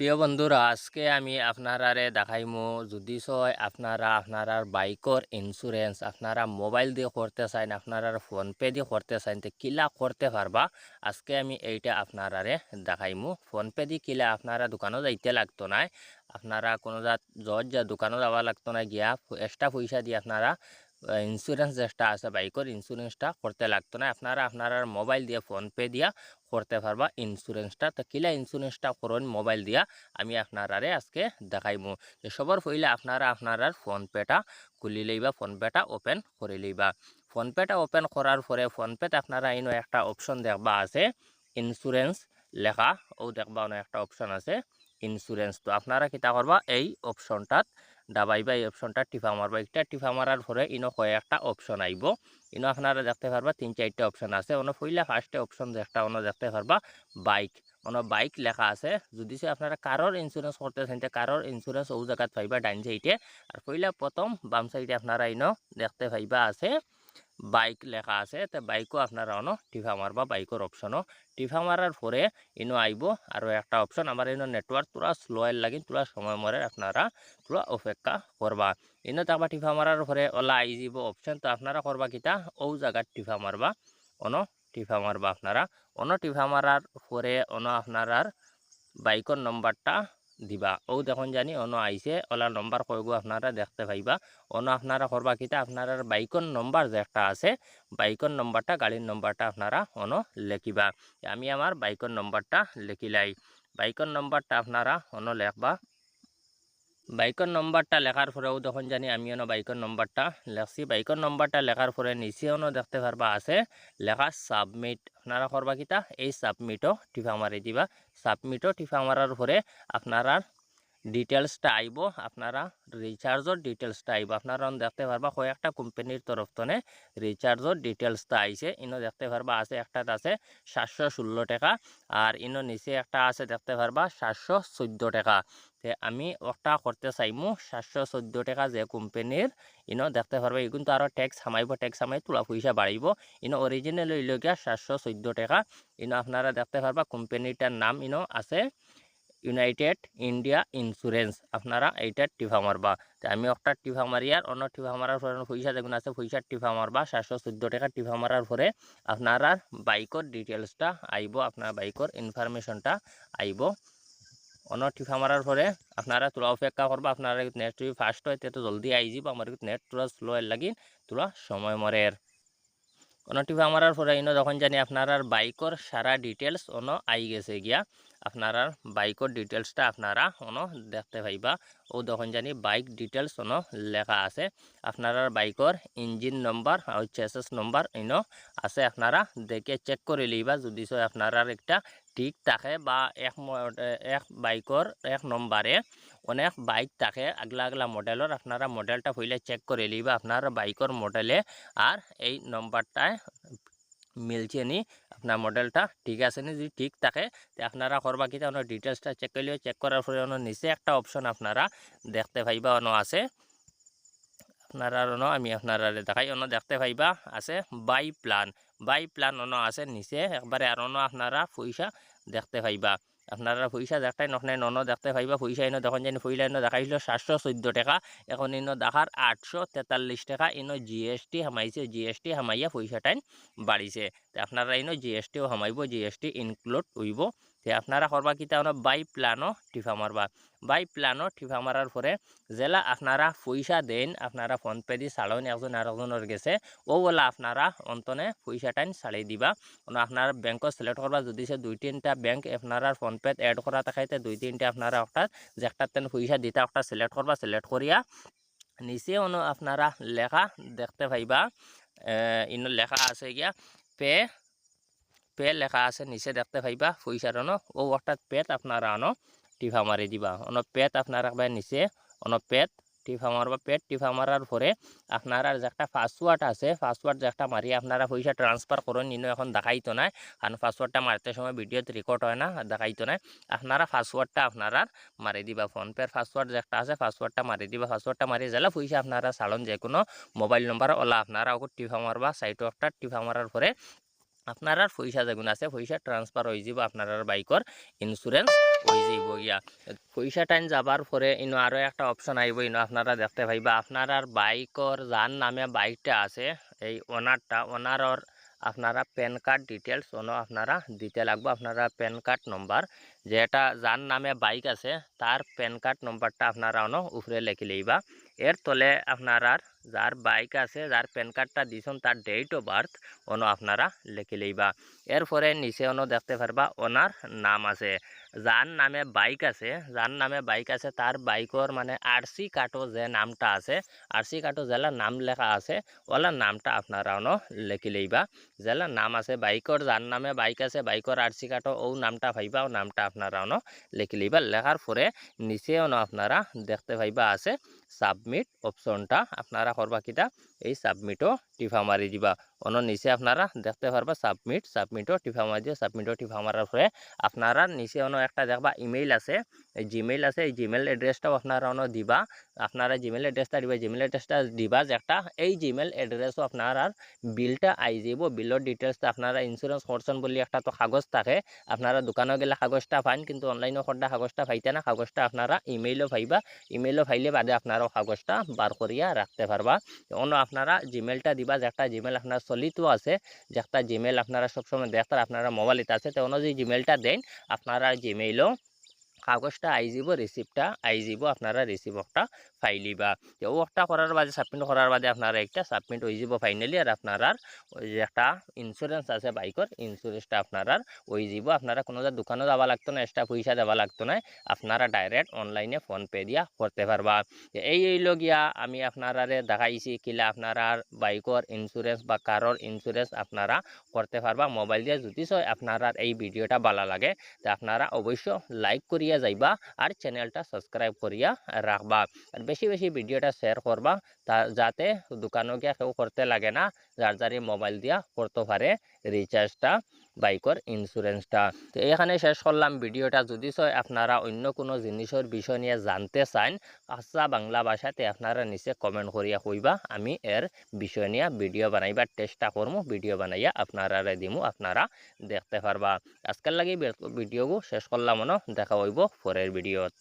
প্রিয় বন্ধুরা, আজকে আমি আপনারারে দেখাইমু যদি সয় আপনারা আপনারার বাইকর ইন্স্যুরেন্স আপনারা মোবাইল দিয়ে করতে চান আপনারার ফোনপে দিয়ে করতে চান তো কিলা করতে পারবা? আজকে আমি এইটা আপনারারে দেখাইমু। ফোনপে দিয়ে কিলা আপনারা দোকানও যাইতে লাগতো না আপনারা কোনো জাত জজ যা দোকানও যাওয়া লাগতো না গিয়া এক্সট্রা পয়সা দিয়ে আপনারা ইন্স্যুরেন্স যেটা আছে বাইকর ইন্স্যুরেন্সটা করতে লাগতো না। আপনারা আপনার মোবাইল দিয়ে ফোনপে দিয়া করতে পারবা ইন্স্যুরেন্সটা তো কিলা ইন্স্যুরেন্সটা করুন মোবাইল দিয়া, আমি আপনারারে আজকে দেখাইমু। যে সবার পইলে আপনারা আপনার ফোনপেটা খুলি লইবা ফোনপেটা ওপেন করে লইবা। ফোনপেটা ওপেন করার পরে ফোনপেতে আপনারা ইনো একটা অপশন দেখবা আছে ইন্স্যুরেন্স লেখা। ও দেখবা অনেক একটা অপশন আছে ইন্স্যুরেন্স তো আপনারা কিতা করবা, এই অপশনটাত দাবাইবা এই অপশনটা টিফা মারবা একটা টিফা মারার পরে ইনো কয়েকটা অপশন আইব ইনো আপনারা দেখতে পারবা তিন চারটে অপশন আছে। অন্য ফইলা ফার্স্টে অপশন একটা অন্য দেখতে পারবা বাইক অন্য বাইক লেখা আছে। যদি সে আপনারা কারোর ইন্স্যুরেন্স করতে চান কারোর ইন্স্যুরেন্স ও জায়গাত পাইবা ডাইন সাইডে আর পইলা প্রথম বাম সাইডে আপনারা ইনো দেখতে পাইবা আছে। বাইক লেখা আছে, তো বাইকও আপনারা অন টিফা মারবা বাইকের অপশনও টিফা মারার পরে ইনো আইব, আর একটা অপশন আমার ইনো নেটওয়ার্ক তোরা স্লো লাগি, তোরা সময় মরে আপনারা তোরা অপেক্ষা করবা। ইনো তারপর টিফা মারার পরে ওলা আই যাব অপশন তো আপনারা করবা কিতা? ও জায়গার টিফা মারবা, অন টিফা মারবা আপনারা। অন টিফা মারার পরে অন আপনার বাইকের নম্বরটা দিবা। ও দেখুন জানি, অন আইসে ওলা নম্বর কয়গো আপনারা দেখতে পাইবা অন আপনারা করবা কিতা আপনার বাইকর নম্বর যে একটা আছে বাইকর নম্বরটা গাড়ির নম্বরটা আপনারা অন লেখিবা। আমি আমার বাইকর নম্বরটা লেখিলাই। বাইকর নম্বরটা আপনারা অন লেখবা। বাইকর নম্বরটা লেখার পরেও তখন জানি আমিও না বাইকের নম্বরটা লেখছি। বাইকের নম্বরটা লেখার পরে নিচেও দেখতে পারবা আছে। লেখা সাবমিট আপনারা করবা কিতা? এই সাবমিটও টিফা মারি দিবা। সাবমিটও টিফা মারার পরে আপনারা ডিটেলসটা আইব, আপনারা রিচার্জর ডিটেলসটা আইব। আপনারা দেখতে পারবা, কয়েকটা কোম্পানির তরফ থেকে রিচার্জর ডিটেলসটা আইছে। ইনো দেখতে পারবা আছে একটা আছে সাতশো ষোলো টাকা আর ইনো নিচে একটা আছে, দেখতে পারবা সাতশো চোদ্দ টাকা। তে আমি ওটা করতে চাইমু, সাতশো চোদ্দ টাকা যে কোম্পানির ইনো দেখতে পারবা, এই কিন্তু আরও ট্যাক্স হামাইব ট্যাক্স হামাই তোলা পয়সা বাড়িব ইনো অরিজিনাল হইলগিয়া সাতশো চোদ্দ টাকা। ইনো আপনারা দেখতে পারবা কোম্পানিটার নাম ইনো আছে ইউনাইটেড ইন্ডিয়া ইন্স্যুরেন্স আপনারা এইটার টিফা মারবা। তো আমি একটা টিফা মারি আর অন্য টিফা মারার পরে পয়সা দেখুন আছে পয়সার টিফা মারবা, সাতশো চোদ্দ টাকা টিফা মারার পরে আপনার বাইকর ডিটেলসটা আইব, আপনার বাইকর ইনফরমেশনটা আইব। অন্য টিফা মারার পরে আপনারা তোরা অপেক্ষা করবা, আপনারা নেট যদি ফাস্ট হয়, তো জলদি আই যাব আমার নেট তোরা স্লো এর লাগি তোরা সময় মরের অন্য টিভি আমার পরে ইনো যখন জানি আপনার বাইকর সারা ডিটেলস অন আই গেছে গিয়া। আপনার বাইকর ডিটেলসটা আপনারা অন দেখতে পাইবা। ও তখন জানি বাইক ডিটেলস অন লেখা আছে। আপনার বাইকর ইঞ্জিন নম্বর আর চেসেস নম্বর ইনো আছে আপনারা দেখে চেক করে লইবা। যদি আপনার একটা ঠিক থাকে বা এক এক বাইকর এক নম্বরে অনেক বাইক থাকে, আগলা আগলা মডেলের, আপনারা মডেলটা হইলে চেক করে লিবা আপনার বাইকর মডেলে আর এই নম্বরটায় মিলছে নি। আপনার মডেলটা ঠিক আছে নি? যদি ঠিক থাকে, তো আপনারা করবা কি? ওনার ডিটেলসটা চেক করলে চেক করার পরে ওনার নিচে একটা অপশন আপনারা দেখতে পাইবা অন আছে। আপনারা অন আমি আপনারা দেখাই, অন্য দেখতে পাইবা আছে বাই প্লান বাই প্লান অন আছে, নিচে একবারে আর অন্য আপনারা পয়সা দেখতে পাইবা। আপনারা পয়সা দেখটাই নখনাই নন দেখতে পাইবা পয়সা ইনো দেখুন জানি পয়লা ইনো দেখাইছিল, সাতশো চোদ্দ টাকা। এখন ইনো দেখার আটশো তেতাল্লিশ টাকা, ইনো জিএসটি হামাইছে জিএসটি হামাইয়া পয়সাটাই বাড়িছে আপনারা ইনো জিএসটিও হামাইব জিএসটি ইনক্লুড হইব তে আপনারা করবা কি তাহলে বাই প্ল্যানও টিফা মারবা বাই প্ল্যানও টিফা মারার পরে জেলা আপনারা পয়সা দেন, আপনারা ফোনপে দিয়ে চালন একজন আর একজনের গেছে, ও বলা আপনারা অন্তনে পয়সাটাই চালাই দিবা। আপনার ব্যাংক সিলেক্ট করবা যদি সে দুই তিনটা ব্যাংক আপনার ফোনপেত এড করা থাকাইতে দুই তিনটা আপনারা একটা যে একটা তেন পয়সা দিতে একটা সিলেক্ট করবা সিলেক্ট করিয়া নিচে অনু আপনারা লেখা দেখতে পাইবা ইন লেখা আছে গিয়া পে পে লেখা আছে, নিচে দেখতে পাইবা পয়সার অন ও অর্থাৎ পেট আপনারা আনো, টিফা মারি দিবা। অন পেট আপনারা একবার নিচে, অন পেট, টিফা মারবা পেট টিফা মারার পরে আপনার যে একটা পাসওয়ার্ড আছে পাসওয়ার্ড যে একটা মারি আপনারা পয়সা ট্রান্সফার করুন নিনো, এখন দেখাইতো না কারণ পাসওয়ার্ডটা মারতে সময় ভিডিওতে রেকর্ড হয় না, দেখাইতো না আপনারা পাসওয়ার্ডটা আপনারা মারি দিবা ফোনপের পাসওয়ার্ড যে একটা আছে পাসওয়ার্ডটা মারি দিবা পাসওয়ার্ডটা মারি যালে পয়সা আপনারা চালন যে কোনো মোবাইল নম্বর ওলা আপনারা ওকে টিফা মারবা সাইটও একটা টিফা মারার পরে আপনার আর পয়সা যেগুন আছে, পয়সা ট্রান্সফার হয়ে যাব আপনার বাইকর ইন্স্যুরেন্স হয়ে যাব গিয়া। পয়সা টাইম যাবার পরে ইনো আরও একটা অপশন আইব, ইনো আপনারা দেখতে পাইবা, আপনার আর বাইকর যার নামে বাইকটা আছে, এই ওনারটা ওনারর আপনারা প্যান কার্ড ডিটেলস ওনো আপনারা দিতে লাগবে, আপনারা প্যান কার্ড নম্বর যেটা যার নামে বাইক আছে, তার প্যান কার্ড নম্বরটা আপনারা অনো উপরে লিখে লইবা। এর তলে আপনারা যার বাইক আছে, যার প্যান কার্ডটা দিছেন, তার ডেট অফ বার্থ অনো আপনারা লিখে লইবা। এরপরে নিচে অনো দেখতে পারবা ওনার নাম আছে। যার নামে বাইক আছে, যার নামে বাইক আছে, তার বাইকর মানে আরসি কার্ডও যে নামটা আছে আরসি কার্ডও জেলা নাম লেখা আছে ওলা নামটা আপনারা অনো লিখে লইবা। জেলা নাম আছে বাইকর যার নামে বাইক আছে বাইকর আরসি কার্ডও ও নামটা পাইবা ও নামটা আপনারা অনো লিখে লইবা। লেখার পরে নিচে অনো আপনারা দেখতে পাইবা আছে সাবমিট অপশনটা আপনারা করবা কিটা এই সাবমিটও টিফা মারি দিবা। অন্য নিচে আপনারা দেখতে পারবা সাবমিট সাবমিটও টিফা মারি দিও সাবমিটও টিফা মারার পরে আপনারা নিচে অন্য একটা দেখবা ইমেইল আছে। এই জিমেইল আছে, এই জিমেইল এড্রেসটাও আপনারা অন্য দিবা। আপনারা জিমেইল এড্রেসটা দিবা জিমেইল এড্রেসটা দিবা যে একটা, এই জিমেইল এড্রেসও আপনারা বিলটা আই যাব বিলের ডিটেলসটা আপনারা ইন্স্যুরেন্স করছেন বলে একটা তো কাগজ থাকে। আপনারা দোকানে গেলে কাগজটা পান কিন্তু অনলাইনে করলে কাগজটা পাইতে না, কাগজটা আপনারা ইমেইলও পাইবা। ইমেইলও পাইলে বাদে আপনারাও কাগজটা বার করিয়া রাখতে পারবা অন্য আপনারা জিমেলটা দিবা, যে একটা জিমেল আপনার চলিত আছে, যে একটা জিমেল আপনারা সবসময় দেখতার আপনারা মোবাইলত আছে, তো অনুযায়ী জিমেলটা দেন, আপনারা জিমেইলও কাগজটা আই যাব রিসিপ্টটা আই যাব আপনারা রিসিপ্টটা ফাইলিবা তো ও একটা করার বাদে সাবমিট করার বাদে আপনারা একটা সাবমিট হয়ে যাব ফাইনালি আর আপনারা ওই যে একটা ইন্স্যুরেন্স আছে বাইকর ইন্স্যুরেন্সটা আপনারা হয়ে যাব আপনারা কোনো দোকানে যাওয়া লাগতো না এক্সট্রা পয়সা দেওয়া লাগতো না, আপনারা ডাইরেক্ট অনলাইনে ফোনপে দিয়া করতে পারবা। এই এই লগিয়া আমি আপনারারে দেখাইছি কিলা আপনারা বাইকর ইন্স্যুরেন্স বা কারোর ইন্স্যুরেন্স আপনারা করতে পারবা। মোবাইল দিয়ে যদি আপনারা এই ভিডিওটা ভালো লাগে, তো আপনারা অবশ্য লাইক করিয়া যাইবা আর চ্যানেলটা সাবস্ক্রাইব করিয়া রাখবা। আর বেশি বেশি ভিডিওটা শেয়ার করবা। তা, যাতে দোকানে গিয়া কেউ করতে লাগে না। যার যারে মোবাইল দিয়া করতে পারে রিচার্জটা বাইকর ইন্স্যুরেন্সটা তো এখানে শেষ করলাম ভিডিওটা। যদি আপনারা অন্য কোনো জিনিসের বিষয় নিয়ে জানতে চান আচ্ছা বাংলা ভাষাতে আপনারা নিচে কমেন্ট করিয়া কইবা। আমি এর বিষয় নিয়ে ভিডিও বানাইবার চেষ্টা করব ভিডিও বানাইয়া আপনারা দিমু আপনারা দেখতে পারবা। আজকাল লাগি ভিডিওগু শেষ করলাম দেখা হইব পরের ভিডিওত